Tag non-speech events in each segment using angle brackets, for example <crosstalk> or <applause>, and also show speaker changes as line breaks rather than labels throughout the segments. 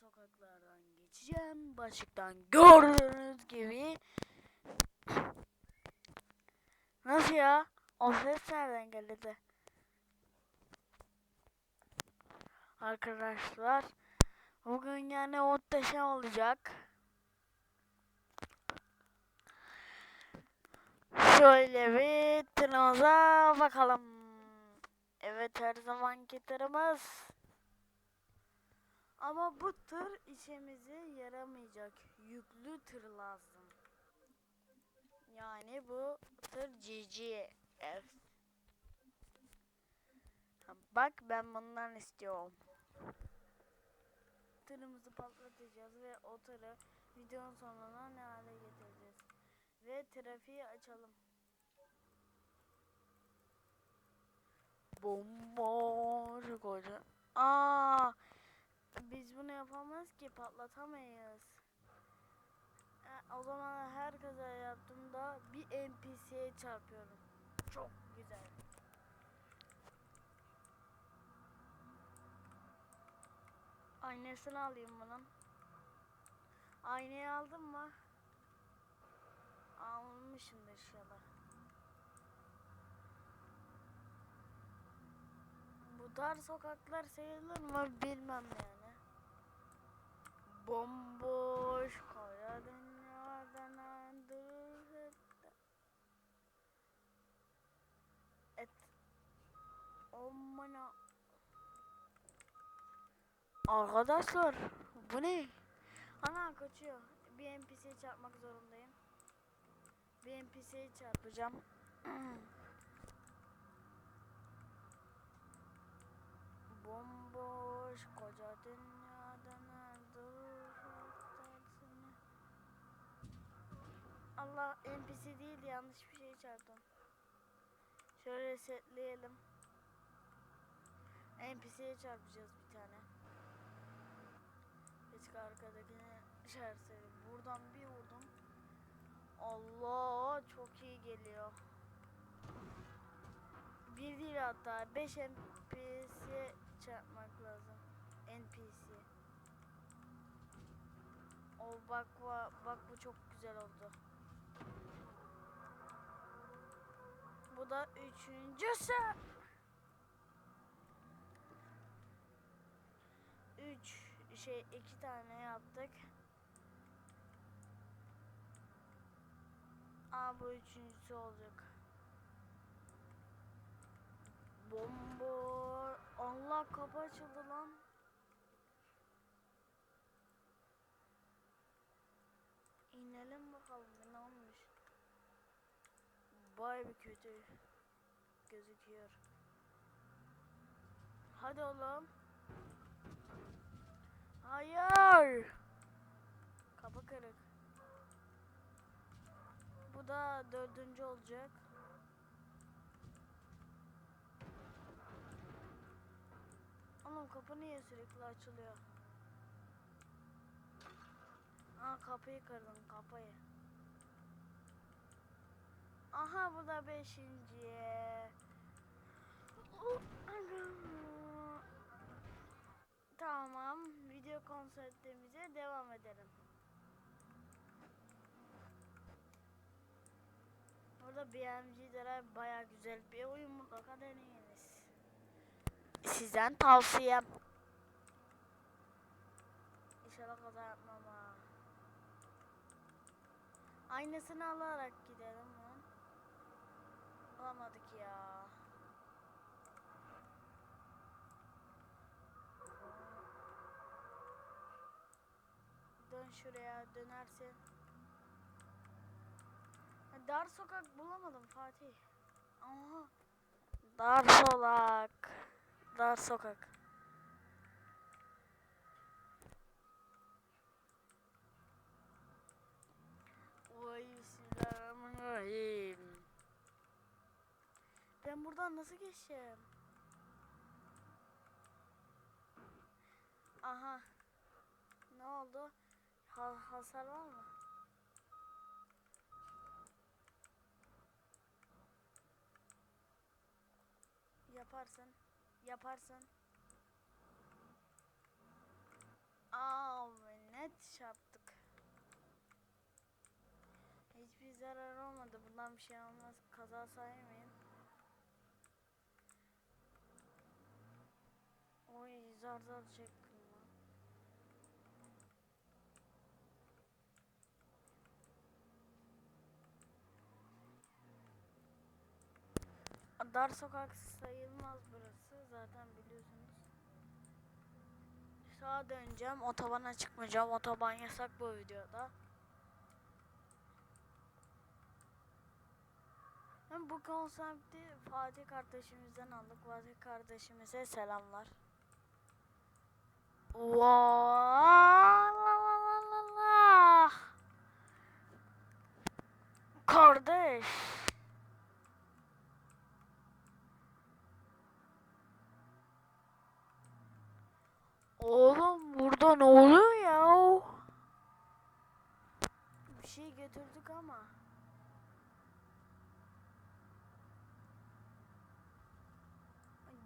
sokaklardan geçeceğim. Başlıktan gördüğünüz gibi. Nasıl ya? O ses nereden geldi? Arkadaşlar bugün yani muhteşem olacak. Şöyle bir tırımıza bakalım. Evet her zamanki tırımız. Ama bu tır işimize yaramayacak. Yüklü tır lazım. Yani bu tır GG. Evet. Bak ben bundan istiyorum. Tırımızı patlatacağız ve o tırı videonun sonuna ne hale getireceğiz. Ve trafiği açalım. Bomboş koca. Aa, biz bunu yapamayız ki patlatamayız. E, o zaman her kaza yaptığımda bir NPC'ye çarpıyorum. Çok güzel. Aynasını alayım bunun. Aynayı aldın mı? Almışımdır inşallah. Bu dar sokaklar sayılır mı bilmem yani. Bomboş kara dünyadan andırır. Et. Omana. Arkadaşlar bu ne? Ana kaçıyor. Bir NPC'ye çarpmak zorundayım. Bir NPC'ye çarpacağım. <clears throat> Bomboş koca dünyadan öldürürsün. Allah NPC değil yanlış bir şey çarptım. Şöyle resetleyelim. NPC'ye çarpacağız bir tane. Hiç arkadakine şerseri. Buradan bir vurdum. Allah çok iyi geliyor. Bir değil hatta 5 NPC çarpmak lazım. NPC. O bak va- bak bu çok güzel oldu. Bu da üçüncüsü. Üç şey iki tane yaptık. Aa bu üçüncüsü olacak. Bomba. Allah kapı açıldı lan. İnelim bakalım ne olmuş. Bay bir kötü gözüküyor. Hadi oğlum. Hayır. Kapı kırık. Bu da dördüncü olacak. Oğlum kapı niye sürekli açılıyor? Aa kapıyı kırdın kapıyı. Aha bu da beşinci. Tamam video konseptimize devam edelim. Burada BMG'lere baya güzel bir oyun mutlaka deneyiniz. Sizden tavsiyem. İnşallah kaza yapmam ha. Aynısını alarak gidelim. Alamadık ya. Dön şuraya dönersin. Dar sokak bulamadım Fatih. Aha. Dar sokak. Dar sokak. Vay bismillahirrahmanirrahim. Ben buradan nasıl geçeyim? Aha. Ne oldu? Ha hasar var mı? Yaparsın. Yaparsın. Aa, net çarptık. Hiçbir zarar olmadı. Bundan bir şey olmaz. Kaza saymayın. Zar zar lan. Dar sokak sayılmaz burası. Zaten biliyorsunuz. Sağa döneceğim. Otobana çıkmayacağım. Otoban yasak bu videoda. Bu konsepti Fatih kardeşimizden aldık. Fatih kardeşimize selamlar. Vaalalala. Kardeş. Oğlum burada ne oluyor ya? Bir şey götürdük ama.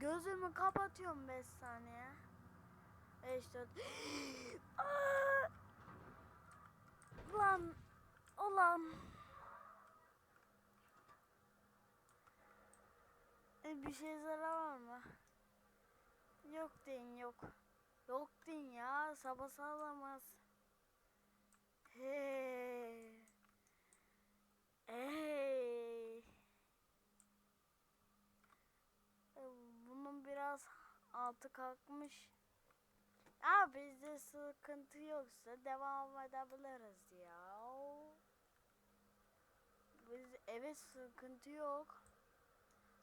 Gözümü kapatıyorum 5 saniye. 5 4 <gasps> Aa! Lan ulan E, bir şey zarar var mı? Yok deyin yok. Yok deyin ya sabah sağlamaz. Hey. Hey. E, Bunun biraz altı kalkmış. Ya bizde sıkıntı yoksa devam edebiliriz ya. Biz evet sıkıntı yok.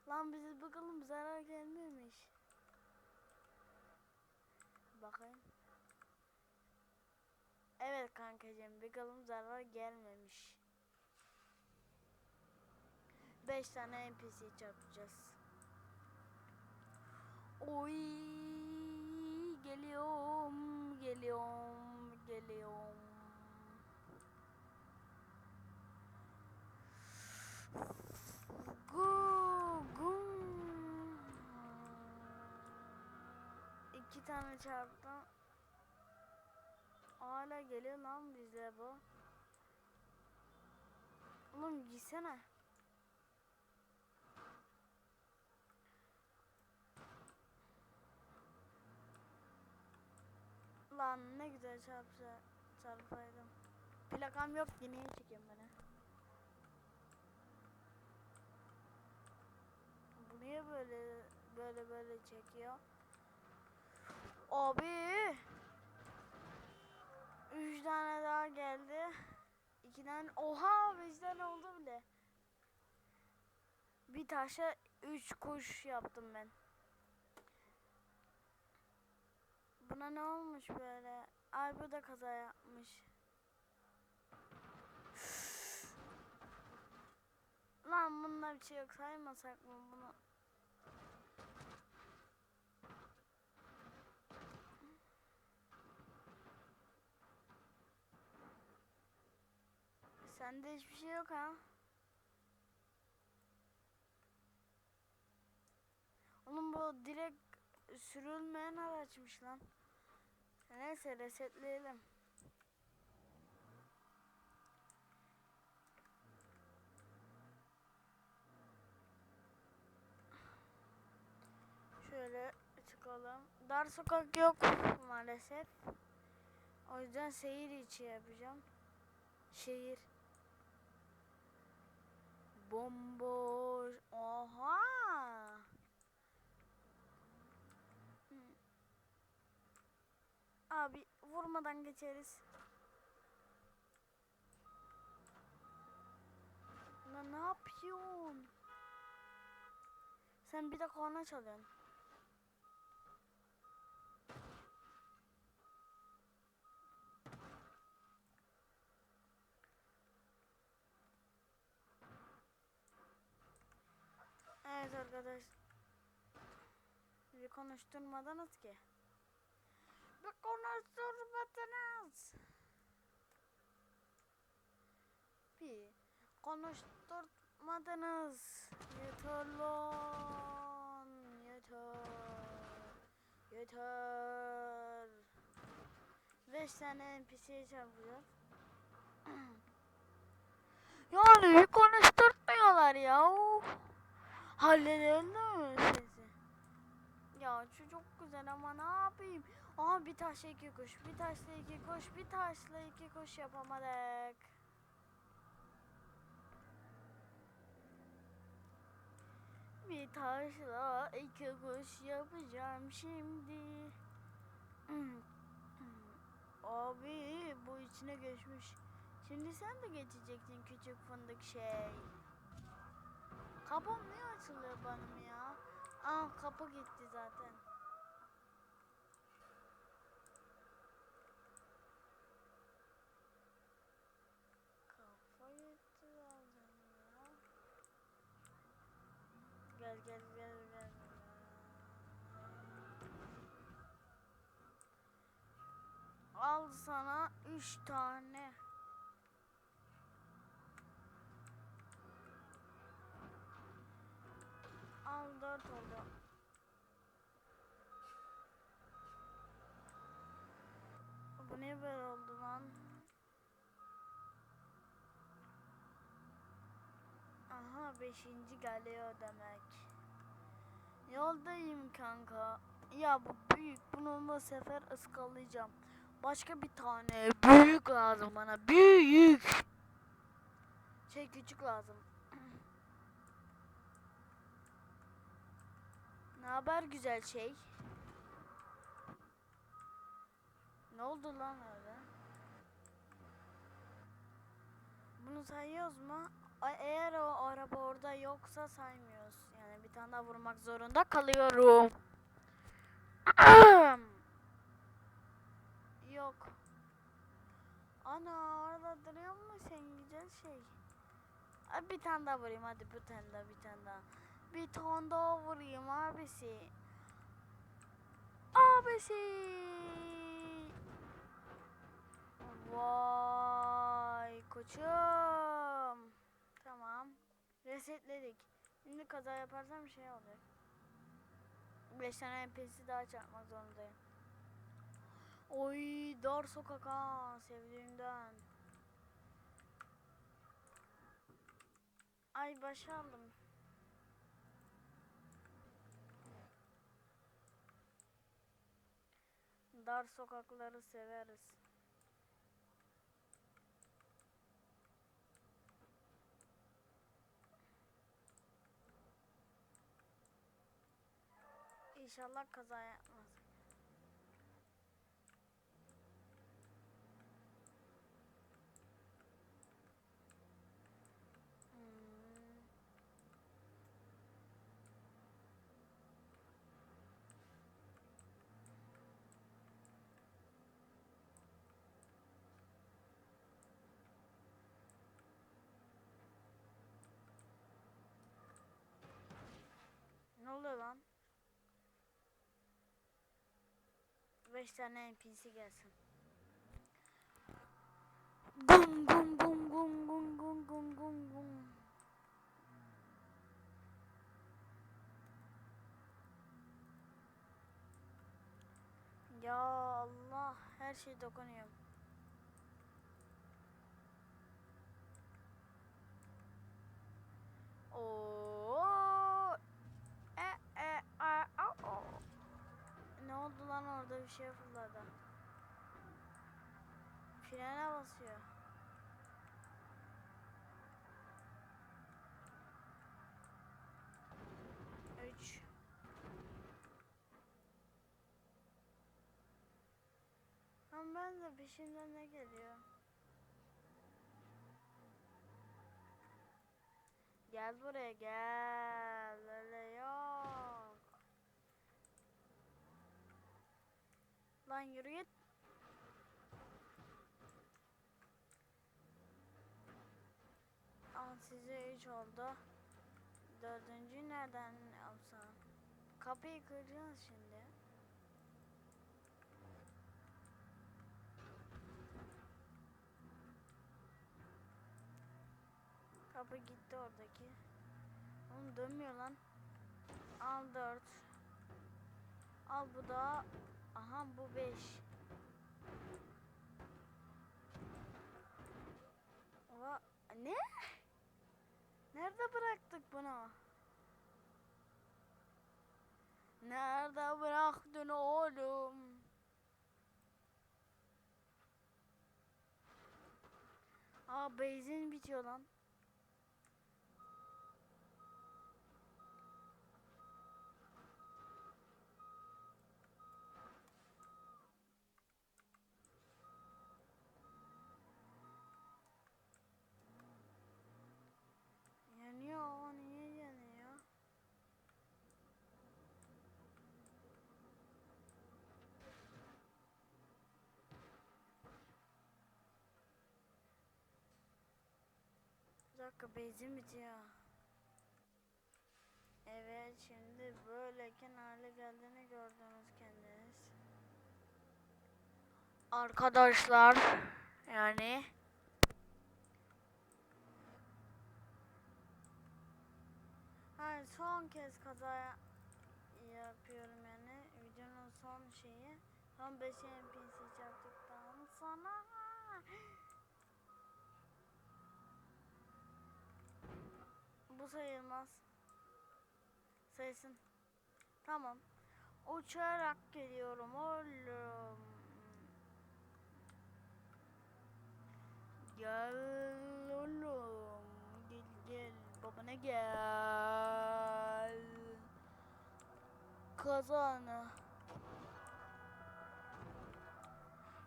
Lan bize bakalım zarar gelmemiş. Bakayım. Evet kankacığım bakalım zarar gelmemiş. 5 tane NPC çarpacağız. Oy geliyorum geliyorum geliyorum. Gu gum. İki tane çarptım. Hala geliyor lan bize bu. Oğlum gitsene. Lan ne güzel çarpsa çarpaydım. Plakam yok ki niye çekeyim beni? Bu niye böyle böyle böyle çekiyor? Abi. Üç tane daha geldi. İki tane. Oha beş tane oldu bile. Bir taşa üç kuş yaptım ben. Buna ne olmuş böyle? Ay bu da kaza yapmış. Lan bunda bir şey yok saymasak mı bunu? Sende hiçbir şey yok ha? Oğlum bu direkt sürülmeyen araçmış lan. Neyse resetleyelim. Şöyle çıkalım. Dar sokak yok maalesef. O yüzden seyir içi yapacağım. Şehir. Bomboş. Oha. Hı. Abi vurmadan geçeriz. Lan ne yapıyorsun? Sen bir de korna çalıyorsun. Evet arkadaş. Bir konuşturmadınız ki. Bir konuşturmadınız. Bir konuşturmadınız. Yeter lan. Yeter. Yeter. Beş tane NPC'ye çarpacağız. <clears throat> Yani konuşturtmuyorlar ya. Halledelim mi şu çok güzel ama ne yapayım? Aha bir taşla iki kuş, bir taşla iki kuş, bir taşla iki kuş yapamadık. Bir taşla iki kuş yapacağım şimdi. <clears throat> Abi bu içine geçmiş. Şimdi sen de geçecektin küçük fındık şey. Kapım niye açılıyor benim ya? Aa kapı gitti zaten. Kafa gitti zaten ya. Gel gel gel gel. Al sana üç tane. Al dört oldu. Bu ne böyle oldu lan? Aha beşinci geliyor demek. Yoldayım kanka. Ya bu büyük. Bunu bu sefer ıskalayacağım. Başka bir tane büyük lazım bana. Büyük. Şey küçük lazım. Ne haber güzel şey? Ne oldu lan öyle? Bunu sayıyoruz mu? Eğer o araba orada yoksa saymıyoruz. Yani bir tane daha vurmak zorunda kalıyorum. Yok. Ana orada duruyor mu sen güzel şey? Bir tane daha vurayım hadi bir tane daha bir tane daha. Bir tane daha vurayım abisi. Abisi. Vay koçum. Tamam. Resetledik. Şimdi kaza yaparsam şey olacak. 5 tane NPC daha çarpmak zorundayım. Oy dar sokak ha sevdiğimden. Ay başardım. Dar sokakları severiz. İnşallah kaza yapmaz. Hmm. Ne oluyor lan? 5 tane NPC gelsin. Gum gum gum gum gum gum gum gum gum. Ya Allah her şey dokunuyor. Oo. E e a a o. Ne oldu lan orada bir şey fırladı. Frene basıyor. Üç. Ama ben de peşimden ne geliyor? Gel buraya gel. Öyle yok. Lan yürü git. Al size 3 oldu. Dördüncü nereden alsam? Kapıyı kıracağız şimdi. Kapı gitti oradaki. Oğlum dönmüyor lan. Al 4. Al bu da. Aha bu 5. Oha ne? Nerede bıraktık bunu? Nerede bıraktın oğlum? Aa benzin bitiyor lan. Yanıyor, niye yanıyor? Bir dakika benzin bitiyor. Evet şimdi böyleyken hale geldiğini gördünüz kendiniz. Arkadaşlar yani Ha, son kez kaza ya- yapıyorum yani videonun son şeyi son 5 NPC yaptıktan sonra bu sayılmaz. Sayısın. Tamam. Uçarak geliyorum oğlum. Gel oğlum. Gel gel. Babana gel? Kazanı.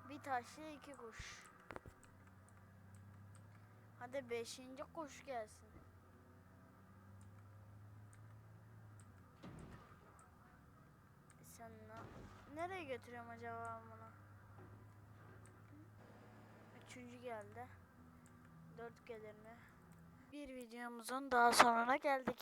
Bir taşla iki kuş. Hadi beşinci kuş gelsin sen ne- nereye götürüyorum acaba bunu? Üçüncü geldi. Dört gelir mi? Bir videomuzun daha sonuna geldik